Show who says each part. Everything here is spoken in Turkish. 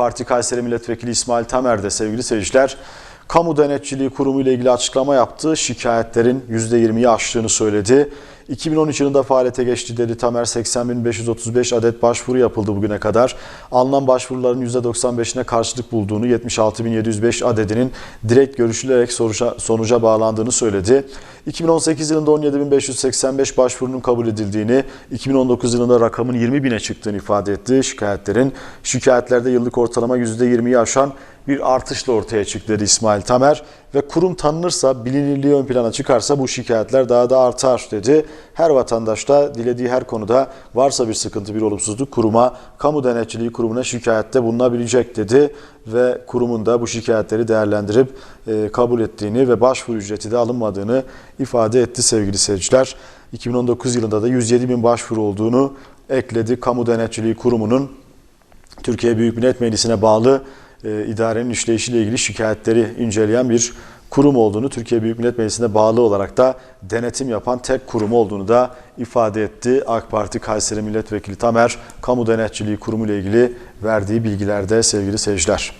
Speaker 1: Parti Kayseri Milletvekili İsmail Tamer de sevgili seyirciler, Kamu Denetçiliği Kurumu ile ilgili açıklama yaptı. Şikayetlerin %20'yi aştığını söyledi. 2013 yılında faaliyete geçti dedi Tamer. 80.535 adet başvuru yapıldı bugüne kadar. Alınan başvuruların %95'ine karşılık bulduğunu, 76.705 adedinin direkt görüşülerek sonuca, sonuca bağlandığını söyledi. 2018 yılında 17.585 başvurunun kabul edildiğini, 2019 yılında rakamın 20.000'e çıktığını ifade etti. Şikayetlerin şikayetlerde yıllık ortalama %20'yi aşan bir artışla ortaya çıktı dedi İsmail Tamer ve kurum tanınırsa, bilinirliği ön plana çıkarsa bu şikayetler daha da artar dedi. Her vatandaş da dilediği her konuda varsa bir sıkıntı, bir olumsuzluk kuruma, kamu denetçiliği kurumuna şikayette bulunabilecek dedi ve kurumun da bu şikayetleri değerlendirip e, kabul ettiğini ve başvuru ücreti de alınmadığını ifade etti sevgili seyirciler. 2019 yılında da 107 bin başvuru olduğunu ekledi. Kamu Denetçiliği Kurumu'nun Türkiye Büyük Millet Meclisi'ne bağlı e, idarenin işleyişiyle ilgili şikayetleri inceleyen bir kurum olduğunu, Türkiye Büyük Millet Meclisi'ne bağlı olarak da denetim yapan tek kurum olduğunu da ifade etti. AK Parti Kayseri Milletvekili Tamer, Kamu Denetçiliği Kurumu ile ilgili verdiği bilgilerde sevgili seyirciler.